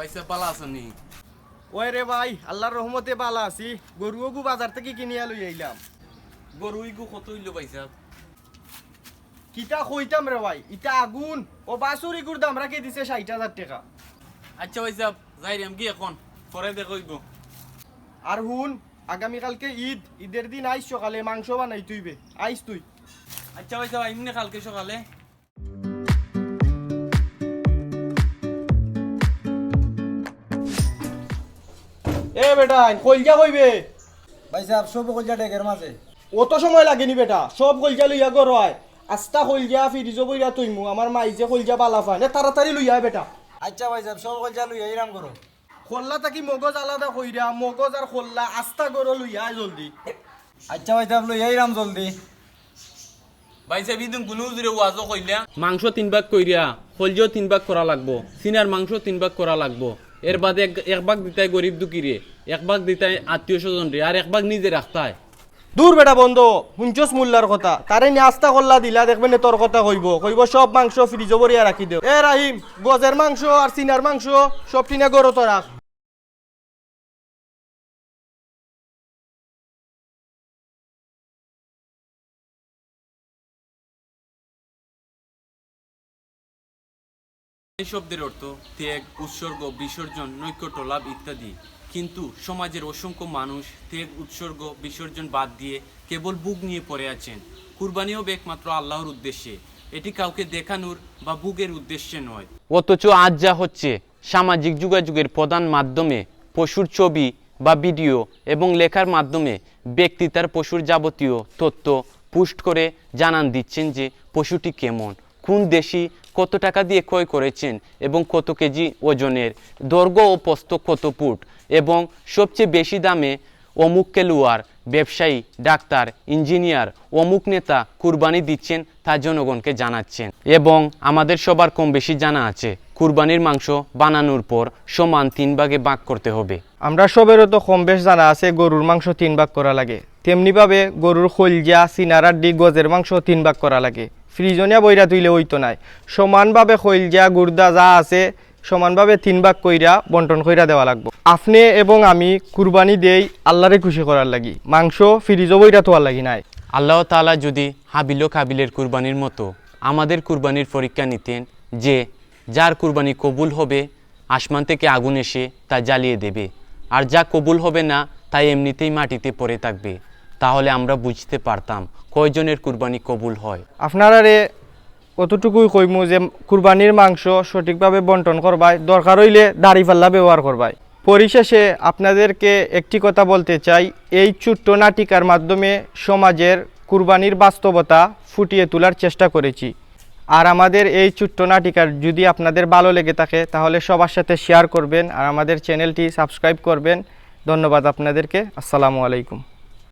ভাইসা পালা আসনি ওই রে ভাই আল্লাহর রহমতে বালা আছি। গরুগু বাজার থেকে কিনিয়া লই আইলাম। গরু ইগু কত হইল ভাইসা কিতা কইতাম রে ভাই ইটা আগুন। ও বাসুর ইগুর দাম রাখে দিছে ষাট হাজার টাকা। আচ্ছা ভাইসা যাই রেম কি এখন পরে দেখইব আর হুন আগামীকালকে ঈদ। ঈদের দিন আইস সকালে মাংস বানাই তুইবে। আইস তুই। আচ্ছা ভাইসা এমনি কালকে সকালে। এ বেটা কইলজা কইবে? ভাই সাহেব সব কলজা ডেকের মাঝে। অত সময় লাগেনি বেটা সব কইলজা লইয়া গর হয় আস্তা কইলজা ফিরিজ বইরা তুইমু আমার মাইজে কইলজা বালা ফান এ তাড়াতাড়ি লইয়া বেটা। আচ্ছা ভাই সাহেব সব কলজা লুই এইরাম করো। খোল্লা থাকি মগজ আলাদা কইরা মগজ আর খোল্লা আস্তা গরো লইয়া জলদি। আচ্ছা ভাই সাহেব লুই এইরাম জলদি। ভাইসা বিদিন কোনো জুড়ে ওয়াজও কইলা মাংস তিন ভাগ কইরা হলজিও তিন ভাগ করা লাগবো সিনার মাংস তিন ভাগ করা লাগবো। এর বাদে এক- ভাগ দিতাই গরিব দুঃখীরে এক ভাগ দিতাই আত্মীয় স্বজন রে আর এক ভাগ নিজে রাখতায় দূর বেটা বন্ধ, শুনছস মুল্লার কথা? তারে নিয়ে আস্তা কল্লা দিলা দেখবেন তোর কথা কইব। কইব সব মাংস ফ্রিজ বরিয়া রাখি দেও। এ রাহিম, গজের মাংস আর সিনার মাংস, সব টিনা গরো তো রাখ। এই শব্দের অর্থ ত্যাগ, উৎসর্গ, বিসর্জন, নৈকট্য, লাভ ইত্যাদি। কিন্তু সমাজের অসংখ্য মানুষ ত্যাগ, উৎসর্গ, বিসর্জন বাদ দিয়ে কেবল বুক নিয়ে পড়ে আছেন। কুরবানিও একমাত্র আল্লাহর উদ্দেশ্যে। এটি কাউকে দেখানোর বা বুকের উদ্দেশ্যে নয়। অথচ আজ যা হচ্ছে, সামাজিক যোগাযোগের প্রধান মাধ্যমে পশুর ছবি বা ভিডিও এবং লেখার মাধ্যমে ব্যক্তি তার পশুর যাবতীয় তথ্য পুষ্ট করে জানান দিচ্ছেন যে পশুটি কেমন, কোন দেশি কত টাকা দিয়ে ক্রয় করেছেন এবং কত কেজি ওজনের? দৈর্ঘ্য ও প্রস্থ কত ফুট? এবং সবচেয়ে বেশি দামে অমুক খেলোয়াড় ব্যবসায়ী, ডাক্তার, ইঞ্জিনিয়ার অমুক নেতা কুরবানি দিচ্ছেন তা জনগণকে জানাচ্ছেন। এবং আমাদের সবার কম বেশি জানা আছে, কুরবানির মাংস বানানোর পর সমান তিন ভাগে ভাগ করতে হবে। আমরা সবেরও তো কম বেশ জানা আছে, গরুর মাংস তিন ভাগ করা লাগে। তেমনিভাবে গরুর খলজা সিনারাড্ডি গজের মাংস তিন ভাগ করা লাগে। ফ্রিজনিয়া বইরা তুইলে ওইতো নাই। সমানভাবে খলজা, গুর্দা যা আছে সমানভাবে তিন ভাগ কইরা বন্টন কইরা দেওয়া লাগবে। আপনি এবং আমি কুরবানি দেই আল্লাহরে খুশি করার লাগি মাংস ফ্রিজও বইরা তোয়ার লাগি নাই। আল্লাহ তাআলা যদি হাবিল ও কাবিলের কুরবানির মতো আমাদের কুরবানির পরীক্ষা নিতেন যে যার কুরবানি কবুল হবে আসমান থেকে আগুন এসে তা জ্বালিয়ে দেবে। আর যা কবুল হবে না তাই এমনিতেই মাটিতে পড়ে থাকবে। তাহলে আমরা বুঝতে পারতাম কয়জনের কুরবানি কবুল হয়। আপনারারে কতটুকুই কইমু যে কুরবানির মাংস সঠিকভাবে বন্টন করবাই, দরকার হইলে দাড়ি পাল্লা ব্যবহার করবাই। পরিশেষে আপনাদেরকে একটি কথা বলতে চাই, এই ছোট্ট নাটিকার মাধ্যমে সমাজের কুরবানির বাস্তবতা ফুটিয়ে তোলার চেষ্টা করেছি। আর আমাদের এই ছোট্ট নাটিকার যদি আপনাদের ভালো লেগে থাকে, তাহলে সবার সাথে শেয়ার করবেন আর আমাদের চ্যানেলটি সাবস্ক্রাইব করবেন। ধন্যবাদ আপনাদেরকে। আসসালামু আলাইকুম।